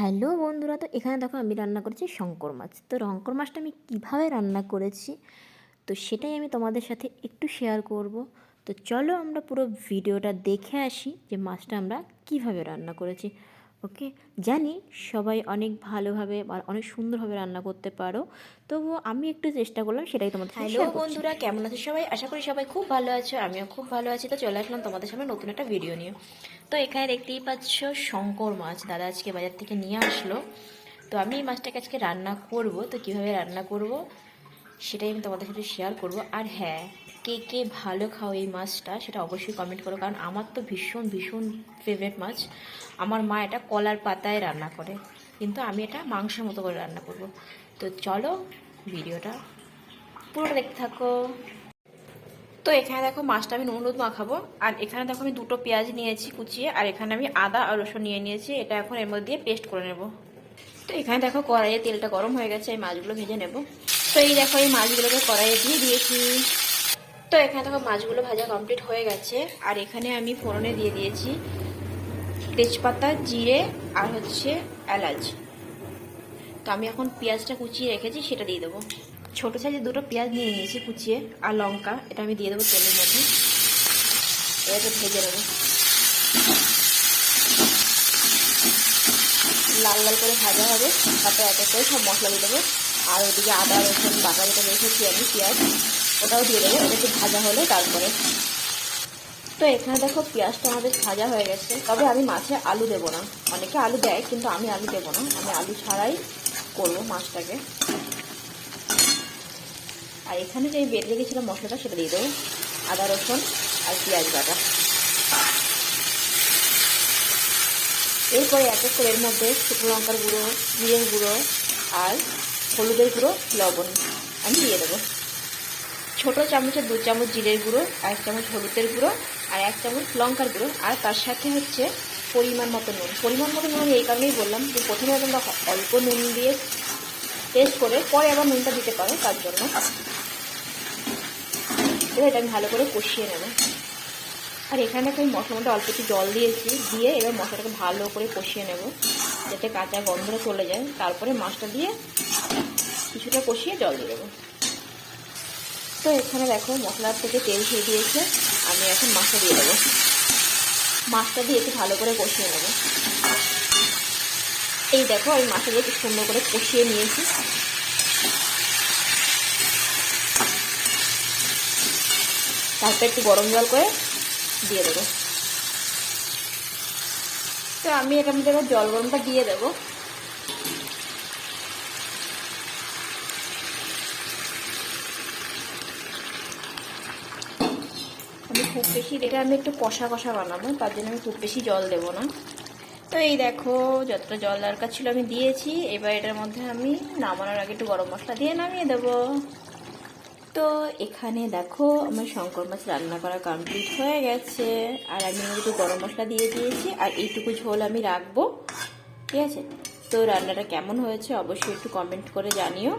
Hello বন্ধুরা, তো এখানে দেখো আমি রান্না করেছি শঙ্কর মাছ। তো শঙ্কর মাছটা আমি কীভাবে রান্না করেছি, তো সেটাই আমি তোমাদের সাথে একটু শেয়ার করব। তো চলো আমরা পুরো ভিডিওটা দেখে আসি যে মাছটা আমরা কীভাবে রান্না করেছি। ওকে? জানি সবাই অনেক ভালোভাবে আর অনেক সুন্দরভাবে রান্না করতে পারো। তবুও আমি একটু চেষ্টা করলাম সেটাই তোমাদের হ্যালো বন্ধুরা কেমন আছো সবাই? আশা করি সবাই খুব ভালো আছো আমিও খুব ভালো আছি। তো চলে আসলাম তোমাদের সামনে নতুন একটা ভিডিও নিয়ে। তো এখানে দেখতেই পাচ্ছ শঙ্কর মাছ দাদা আজকে বাজার থেকে নিয়ে আসলো। তো আমি এই মাছটাকে আজকে রান্না করব। তো কীভাবে রান্না করব? সেটাই আমি তোমাদের সাথে শেয়ার করব। আর হ্যাঁ কে কে ভালো খাও এই মাছটা সেটা অবশ্যই কমেন্ট করো, কারণ আমার তো ভীষণ ভীষণ ফেভারিট মাছ। আমার মা এটা কলার পাতায় রান্না করে, কিন্তু আমি এটা মাংসের মতো করে রান্না করব। তো চলো ভিডিওটা পুরোটা দেখতে থাকো। তো এখানে দেখো মাছটা আমি নুন মাখাবো, আর এখানে দেখো আমি দুটো পেঁয়াজ নিয়েছি কুচিয়ে, আর এখানে আমি আদা আর রসুন নিয়ে নিয়েছি, এটা এখন এর মধ্যে দিয়ে পেস্ট করে নেব। তো এখানে দেখো কড়াইয়ে তেলটা গরম হয়ে গেছে, এই মাছগুলো ভেজে নেব। তো এই দেখো, এই মাছগুলোকে কড়াইয়ে দিয়ে দিয়েছি। তো এখানে দেখো, মাছগুলো ভাজা কমপ্লিট হয়ে গেছে। আর এখানে আমি ফোড়নে দিয়ে দিয়েছি তেজপাতা, জিরে আর হচ্ছে এলাচ। তো আমি এখন পেঁয়াজটা কুচিয়ে রেখেছি, সেটা দিয়ে দেবো। ছোটো সাইজের দুটো পেঁয়াজ নিয়ে নিয়েছি কুচিয়ে, আর লঙ্কা, এটা আমি দিয়ে দেবো তেলের মধ্যে। এটাকে ভেজে নেব। লাল লাল করে ভাজা হবে, তারপরে এক এক করে সব মশলা দিয়ে দেবো। আর ওদিকে আদা, রসুন বাটা যেটা রেখেছি আমি পেঁয়াজ, ওটাও দিয়ে দেবো ওটা একটু ভাজা হলে তারপরে। তো এখানে দেখো পেঁয়াজটা আমাদের ভাজা হয়ে গেছে, তবে আমি মাছে আলু দেবো না। অনেকে আলু দেয়, কিন্তু আমি আলু দেবো না। আমি আলু ছাড়াই করব মাছটাকে। আর এখানে যে বেটে রেখেছিলাম মশলাটা, সেটা দিয়ে দেবো। আদা, রসুন আর পেঁয়াজ বাটা। এরপরে এক এক করে এর মধ্যে শুকনো লঙ্কার গুঁড়ো, জিরের গুঁড়ো আর হলুদের গুঁড়ো, লবণ। আমি দিয়ে দেবো। ছোটো চামচের দু চামচ জিরের গুঁড়ো, এক চামচ হলুদের গুঁড়ো, আর এক চামচ লঙ্কার গুঁড়ো। আর তার সাথে হচ্ছে পরিমাণ মতো নুন। পরিমাণ মতো নুন এই কারণেই বললাম যে প্রথমে তোমরা অল্প নুন দিয়ে টেস্ট করে পরে আবার নুনটা দিতে পারো তার জন্য। এবার এটা আমি ভালো করে কষিয়ে নেব। আর এখানে আমি মধ্যে অল্প একটু জল দিয়েছি। দিয়ে এবার মশলাটাকে ভালো করে কষিয়ে নেব। যাতে কাঁচা গন্ধটা চলে যায়। তারপরে মাছটা দিয়ে কিছুটা কষিয়ে জল দিয়ে দেবো। তো এখানে দেখো মশলার থেকে তেল খেয়ে দিয়েছে, আমি এখন মাছটা দিয়ে দেবো। মাছটা দিয়ে একটু ভালো করে কষিয়ে নেব। এই দেখো আমি মাছটা দিয়ে একটু সুন্দর করে কষিয়ে নিয়েছি। তারপর একটু গরম জল করে দিয়ে দেবো। তো আমি এটার মধ্যে জল গরমটা দিয়ে দেবো। আমি খুব বেশি এটা আমি একটু কষা কষা বানাবো, তার জন্য আমি খুব বেশি জল দেবো না। তো এই দেখো, যতটা জল দরকার ছিল আমি দিয়েছি, এবার এটার মধ্যে আমি নামানোর আগে একটু গরম মশলা দিয়ে নামিয়ে দেবো। তো এখানে দেখো, আমার শঙ্কর মাছ রান্না করা কমপ্লিট হয়ে গেছে। আর আমি একটু গরম মশলা দিয়ে দিয়েছি, আর এইটুকু ঝোল আমি রাখব। ঠিক আছে? তো রান্নাটা কেমন হয়েছে অবশ্যই একটু কমেন্ট করে জানিও।